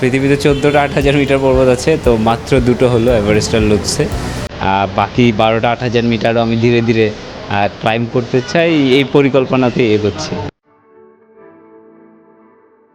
পৃথিবীতে চোদ্দোটা আট হাজার মিটার পর্বত আছে, তো মাত্র দুটো হলো এভারেস্টার আর বাকি বারোটা আট হাজার মিটারও আমি ধীরে ধীরে ক্লাইম করতে চাই, এই পরিকল্পনাতে এগোচ্ছি।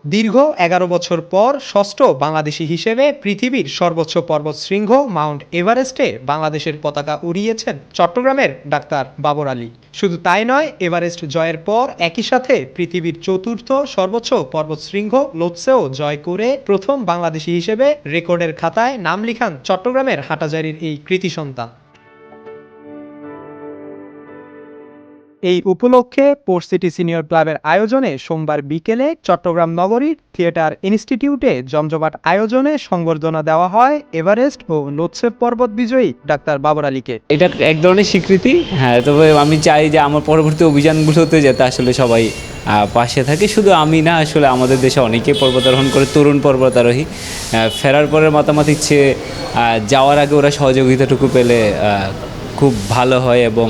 দীর্ঘ এগারো বছর পর ষষ্ঠ বাংলাদেশি হিসেবে পৃথিবীর সর্বোচ্চ পর্বত শৃঙ্গ মাউন্ট এভারেস্টে বাংলাদেশের পতাকা উড়িয়েছেন চট্টগ্রামের ডাক্তার বাবর আলী। শুধু তাই নয়, এভারেস্ট জয়ের পর একই সাথে পৃথিবীর চতুর্থ সর্বোচ্চ পর্বত শৃঙ্গ লোৎসেও জয় করে প্রথম বাংলাদেশি হিসেবে রেকর্ডের খাতায় নাম লিখান চট্টগ্রামের হাটাজারির এই কৃতি সন্তান। এই উপলক্ষে পোর্ট সিটি সিনিয়র ক্লাবের আয়োজনে সোমবার বিকেলে চট্টগ্রাম নগরীর থিয়েটার ইনস্টিটিউটে জমজমাট আয়োজনে সংবর্ধনা দেওয়া হয় এভারেস্ট ও লোৎসেব পর্বত বিজয়ী ডাক্তার বাবর আলীকে। এটা এক ধরনের স্বীকৃতি হ্যাঁ তবে আমি চাই যে আমার পরবর্তী অভিযানগুলোতে যাতে আসলে সবাই পাশে থাকে। শুধু আমি না, আসলে আমাদের দেশে অনেকেই পর্বতারোহণ করে, তরুণ পর্বতারোহী ফেরার পরের মতামত ইচ্ছে যাওয়ার আগে ওরা সহযোগিতাটুকু পেলে খুব ভালো হয় এবং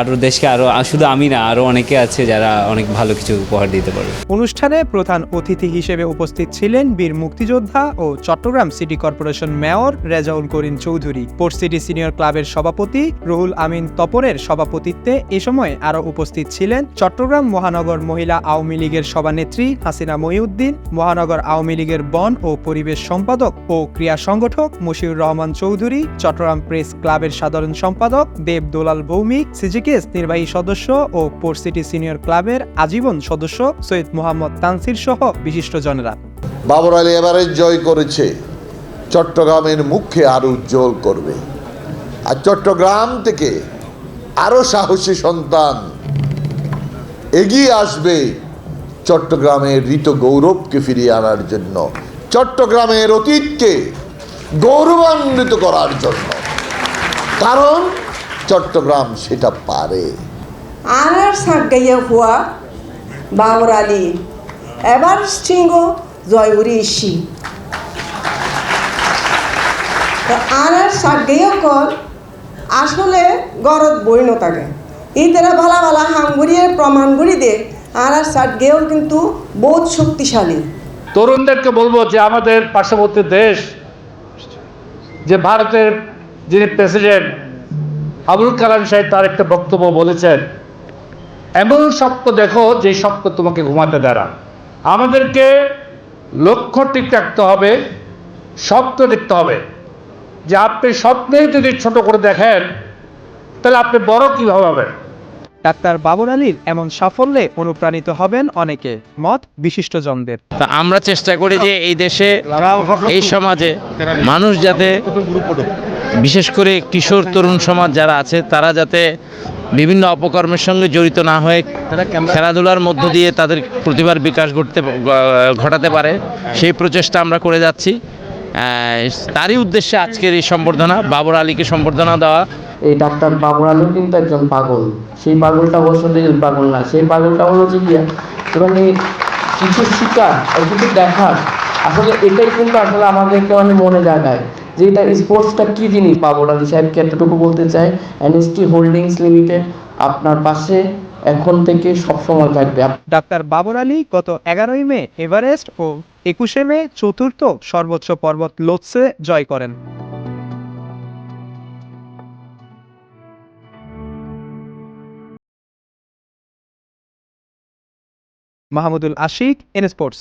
আরও দেশকে আরও শুধু আমি না আরও অনেকে আছে যারা অনেক ভালো কিছু উপহার দিতে পারবে। অনুষ্ঠানে প্রধান অতিথি হিসেবে উপস্থিত ছিলেন বীর মুক্তিযোদ্ধা ও Chattogram city corporation mayor Rezaul Karim Chowdhury. Port city senior ক্লাবের সভাপতি রুহুল আমিন তপনের সভাপতিত্বে এ সময় আরও উপস্থিত ছিলেন চট্টগ্রাম মহানগর মহিলা আওয়ামী লীগের সভানেত্রী হাসিনা মহিউদ্দিন, মহানগর আওয়ামী লীগের বন ও পরিবেশ সম্পাদক ও ক্রিয়া সংগঠক মশিউর রহমান চৌধুরী, চট্টগ্রাম প্রেস ক্লাবের সাধারণ সম্পাদক দেব দোলাল ভৌমিক, সিজিকেস নির্বাহী সদস্য ও পোর্ট সিটি সিনিয়র ক্লাবের আজীবন সদস্য সৈয়দ মোহাম্মদ তানসির সহ বিশিষ্টজনেরা। বাবর আলী এভারেস্ট জয় করেছে। চট্টগ্রামের মুখে আরও উজ্জ্বল করবে। আর চট্টগ্রাম থেকে আরও সাহসী সন্তান এগিয়ে আসবে চট্টগ্রামের ঋত গৌরবকে ফিরিয়ে আনার জন্য, চট্টগ্রামের অতীতকে গৌরবান্বিত করার জন্য। কারণ চট্টগ্রাম সেটা পারে। আনার সাগাইয়া হুয়া বাবর আলী এবার সিংহ জয়গুরি ইসি। আনার সাগাইয়া কল আসলে গরত বই নতাকে ইতারা ভালা ভালা হাঙ্গুরিয়ে প্রমাণ করি দে আনার সাগেও কিন্তু বহুত শক্তিশালী। তরুণদেরকে বলব যে আমাদের পার্শ্ববর্তী দেশ যে ভারতের যিনি প্রেসিডেন্ট আবুল কালাম সাহেব তার একটা বক্তব্য বলেছেন এমন স্বপ্ন দেখো যে স্বপ্ন তোমাকে ঘুমাতে না। আমাদেরকে লক্ষ্য ঠিক রাখতে হবে স্বপ্ন দেখতে হবে। যে আপনি স্বপ্নেই যদি ছোট করে দেখেন তাহলে আপনি বড় কীভাবে হবেন? ডাক্তার বাবর আলীর এমন সাফল্যে অনুপ্রাণিত হবেন অনেকে মত বিশিষ্টজনদের। তা আমরা চেষ্টা করি যে এই দেশে এই সমাজে মানুষ যাতে বিশেষ করে কিশোর তরুণ সমাজ যারা আছে, তারা যাতে বিভিন্ন অপকর্মের সঙ্গে জড়িত না হয়ে খেলাধুলার মধ্য দিয়ে তাদের প্রতিভার বিকাশ ঘটতে, ঘটাতে পারে, সেই প্রচেষ্টা আমরা করে যাচ্ছি। তারই উদ্দেশ্যে আজকের এই সম্বর্ধনা, বাবর আলীকে সম্বর্ধনা দেওয়া। এই ডাক্তার বাবর আলু কিন্তু একজন পাগল। সেই পাগলটা নিজের পাগল না, সেই পাগলটা হলো যে মানে কিছু শিকার কিছু দেখার। আসলে এটাই কিন্তু আসলে আমাদেরকে মানে মনে জাগায়। যে এটা স্পোর্টসটা কী জিনিস বাবর আলী সাহেবকে এতটুকু বলতে চাই এনএসটি হোল্ডিংস লিমিটেড আপনার পাশে এখন থেকে সবসময় থাকবে। ডাক্তার বাবর আলী গত এগারোই মে এভারেস্ট ও একুশে মে চতুর্থ সর্বোচ্চ পর্বত লোৎসে জয় করেন। Mahmudul Ashiq N sports